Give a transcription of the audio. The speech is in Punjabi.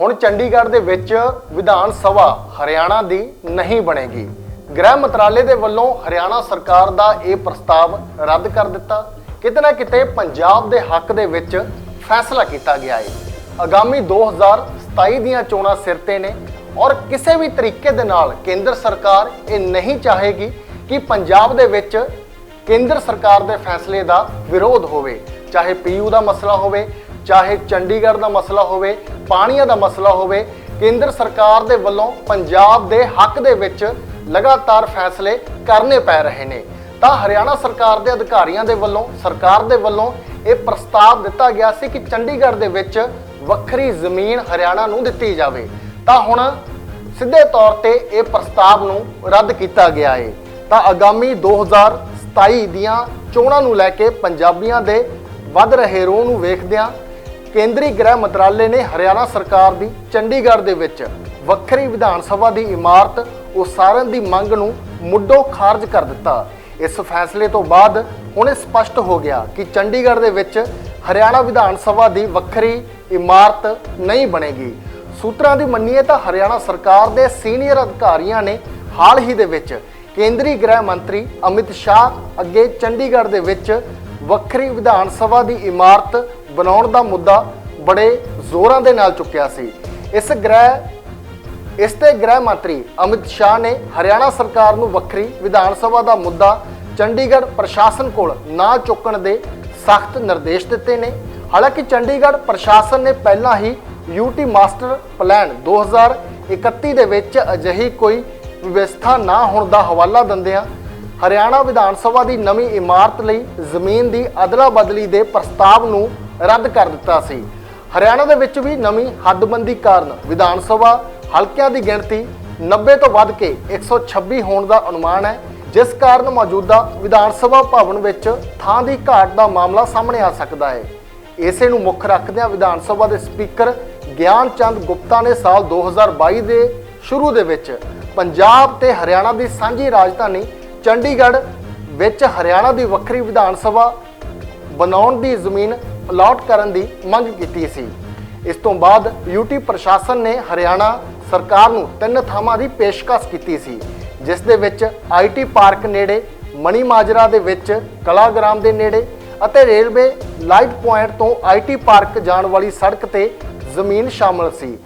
ਹੁਣ ਚੰਡੀਗੜ੍ਹ ਦੇ ਵਿੱਚ ਵਿਧਾਨ ਸਭਾ ਹਰਿਆਣਾ ਦੀ ਨਹੀਂ ਬਣੇਗੀ। ਗ੍ਰਹਿ ਮੰਤਰਾਲੇ ਦੇ ਵੱਲੋਂ ਹਰਿਆਣਾ ਸਰਕਾਰ ਦਾ ਇਹ ਪ੍ਰਸਤਾਵ ਰੱਦ ਕਰ ਦਿੱਤਾ। ਕਿਤੇ ਨਾ ਕਿਤੇ ਪੰਜਾਬ ਦੇ ਹੱਕ ਦੇ ਵਿੱਚ ਫੈਸਲਾ ਕੀਤਾ ਗਿਆ ਹੈ ਆਗਾਮੀ 2027 ਦੀਆਂ ਚੋਣਾਂ ਸਿਰ ਤੇ ਨੇ ਔਰ ਕਿਸੇ ਵੀ ਤਰੀਕੇ ਦੇ ਨਾਲ ਕੇਂਦਰ ਸਰਕਾਰ ਇਹ ਨਹੀਂ ਚਾਹੇਗੀ ਕਿ ਪੰਜਾਬ ਦੇ ਵਿੱਚ ਕੇਂਦਰ ਸਰਕਾਰ ਦੇ ਫੈਸਲੇ ਦਾ ਵਿਰੋਧ ਹੋਵੇ। ਚਾਹੇ ਪੀਯੂ ਦਾ ਮਸਲਾ ਹੋਵੇ, ਚਾਹੇ ਚੰਡੀਗੜ੍ਹ ਦਾ ਮਸਲਾ ਹੋਵੇ ਪਾਣੀਆਂ ਦਾ ਮਸਲਾ ਹੋਵੇ, ਕੇਂਦਰ ਸਰਕਾਰ ਦੇ ਵੱਲੋਂ ਪੰਜਾਬ ਦੇ ਹੱਕ ਦੇ ਵਿੱਚ ਲਗਾਤਾਰ ਫੈਸਲੇ ਕਰਨੇ ਪੈ ਰਹੇ ਨੇ। ਤਾਂ ਹਰਿਆਣਾ ਸਰਕਾਰ ਦੇ ਅਧਿਕਾਰੀਆਂ ਦੇ ਵੱਲੋਂ, ਸਰਕਾਰ ਦੇ ਵੱਲੋਂ ਇਹ ਪ੍ਰਸਤਾਵ ਦਿੱਤਾ ਗਿਆ ਸੀ ਕਿ ਚੰਡੀਗੜ੍ਹ ਦੇ ਵਿੱਚ ਵੱਖਰੀ ਜ਼ਮੀਨ ਹਰਿਆਣਾ ਨੂੰ ਦਿੱਤੀ ਜਾਵੇ। ਤਾਂ ਹੁਣ ਸਿੱਧੇ ਤੌਰ ਤੇ ਇਹ ਪ੍ਰਸਤਾਵ ਨੂੰ ਰੱਦ ਕੀਤਾ ਗਿਆ ਹੈ ਤਾਂ ਆਗਾਮੀ 2027 ਦੀਆਂ ਚੋਣਾਂ ਨੂੰ ਲੈ ਕੇ ਪੰਜਾਬੀਆਂ ਦੇ ਵੱਧ ਰਹੇ ਰੋਹ ਨੂੰ ਵੇਖਦਿਆਂ ਕੇਂਦਰੀ ਗ੍ਰਹਿ ਮੰਤਰਾਲੇ ਨੇ ਹਰਿਆਣਾ ਸਰਕਾਰ ਦੀ ਚੰਡੀਗੜ੍ਹ ਦੇ ਵਿੱਚ ਵੱਖਰੀ ਵਿਧਾਨ ਸਭਾ ਦੀ ਇਮਾਰਤ ਉਸਾਰਨ ਦੀ ਮੰਗ ਨੂੰ ਮੁੱਢੋਂ ਖਾਰਜ ਕਰ ਦਿੱਤਾ। ਇਸ ਫੈਸਲੇ ਤੋਂ ਬਾਅਦ ਹੁਣ ਇਹ ਸਪਸ਼ਟ ਹੋ ਗਿਆ ਕਿ ਚੰਡੀਗੜ੍ਹ ਦੇ ਵਿੱਚ ਹਰਿਆਣਾ ਵਿਧਾਨ ਸਭਾ ਦੀ ਵੱਖਰੀ ਇਮਾਰਤ ਨਹੀਂ ਬਣੇਗੀ। ਸੂਤਰਾਂ ਦੀ ਮੰਨੀਏ ਤਾਂ ਹਰਿਆਣਾ ਸਰਕਾਰ ਦੇ ਸੀਨੀਅਰ ਅਧਿਕਾਰੀਆਂ ਨੇ ਹਾਲ ਹੀ ਦੇ ਵਿੱਚ ਕੇਂਦਰੀ ਗ੍ਰਹਿ ਮੰਤਰੀ ਅਮਿਤ ਸ਼ਾਹ ਅੱਗੇ ਚੰਡੀਗੜ੍ਹ ਦੇ ਵਿੱਚ ਵੱਖਰੀ ਵਿਧਾਨ ਸਭਾ ਦੀ ਇਮਾਰਤ ਬਣਾਉਣ ਦਾ ਮੁੱਦਾ ਬੜੇ ਜ਼ੋਰਾਂ ਦੇ ਨਾਲ ਚੁੱਕਿਆ ਸੀ। ਇਸ ਗ੍ਰਹਿ, ਇਸ ਤੇ ਗ੍ਰਹਿ ਮੰਤਰੀ ਅਮਿਤ ਸ਼ਾਹ ਨੇ ਹਰਿਆਣਾ ਸਰਕਾਰ ਨੂੰ ਵੱਖਰੀ ਵਿਧਾਨ ਸਭਾ ਦਾ ਮੁੱਦਾ ਚੰਡੀਗੜ੍ਹ ਪ੍ਰਸ਼ਾਸਨ ਕੋਲ ਨਾ ਚੁੱਕਣ ਦੇ ਸਖਤ ਨਿਰਦੇਸ਼ ਦਿੱਤੇ ਨੇ। ਹਾਲਾਂਕਿ ਚੰਡੀਗੜ੍ਹ ਪ੍ਰਸ਼ਾਸਨ ਨੇ ਪਹਿਲਾਂ ਹੀ ਯੂਟੀ ਮਾਸਟਰ ਪਲਾਨ 2031 ਦੇ ਵਿੱਚ ਅਜਿਹੀ ਕੋਈ ਵਿਵਸਥਾ ਨਾ ਹੋਣ ਦਾ ਹਵਾਲਾ ਦਿੰਦਿਆਂ ਹਰਿਆਣਾ ਵਿਧਾਨ ਸਭਾ ਦੀ ਨਵੀਂ ਇਮਾਰਤ ਲਈ ਜ਼ਮੀਨ ਦੀ ਅਦਲਾ ਬਦਲੀ ਦੇ ਪ੍ਰਸਤਾਵ ਨੂੰ ਰੱਦ ਕਰ ਦਿੱਤਾ ਸੀ। ਹਰਿਆਣਾ ਦੇ ਵਿੱਚ ਵੀ ਨਵੀਂ ਹੱਦਬੰਦੀ ਕਾਰਨ ਵਿਧਾਨ ਸਭਾ ਹਲਕਿਆਂ ਦੀ ਗਿਣਤੀ 90 ਤੋਂ ਵੱਧ ਕੇ 126 ਹੋਣ ਦਾ ਅਨੁਮਾਨ ਹੈ। ਜਿਸ ਕਾਰਨ ਮੌਜੂਦਾ ਵਿਧਾਨ ਸਭਾ ਭਵਨ ਵਿੱਚ ਥਾਂ ਦੀ ਘਾਟ ਦਾ ਮਾਮਲਾ ਸਾਹਮਣੇ ਆ ਸਕਦਾ ਹੈ। ਇਸੇ ਨੂੰ ਮੁੱਖ ਰੱਖਦਿਆਂ ਵਿਧਾਨ ਸਭਾ ਦੇ ਸਪੀਕਰ ਗਿਆਨ ਚੰਦ ਗੁਪਤਾ ਨੇ ਸਾਲ 2022 ਦੇ ਸ਼ੁਰੂ ਦੇ ਵਿੱਚ ਪੰਜਾਬ ਤੇ ਹਰਿਆਣਾ ਦੀ ਸਾਂਝੀ ਰਾਜਧਾਨੀ ਚੰਡੀਗੜ੍ਹ ਵਿੱਚ ਹਰਿਆਣਾ ਦੀ ਵੱਖਰੀ ਵਿਧਾਨ ਸਭਾ ਬਣਾਉਣ ਦੀ ਜ਼ਮੀਨ ਅਲਾਟ ਕਰਨ ਦੀ ਮੰਗ ਕੀਤੀ ਸੀ। ਇਸ ਤੋਂ ਬਾਅਦ ਯੂਟੀ ਪ੍ਰਸ਼ਾਸਨ ਨੇ ਹਰਿਆਣਾ ਸਰਕਾਰ ਨੂੰ ਤਿੰਨ ਥਾਵਾਂ ਦੀ ਪੇਸ਼ਕਸ਼ ਕੀਤੀ ਸੀ, ਜਿਸ ਦੇ ਵਿੱਚ ਆਈਟੀ ਪਾਰਕ ਨੇੜੇ, ਮਣੀ ਮਾਜਰਾ ਦੇ ਵਿੱਚ ਕਲਾਗ੍ਰਾਮ ਦੇ ਨੇੜੇ ਅਤੇ ਰੇਲਵੇ ਲਾਈਟ ਪੁਆਇੰਟ ਤੋਂ ਆਈਟੀ ਪਾਰਕ ਜਾਣ ਵਾਲੀ ਸੜਕ ਤੇ ਜ਼ਮੀਨ ਸ਼ਾਮਲ ਸੀ।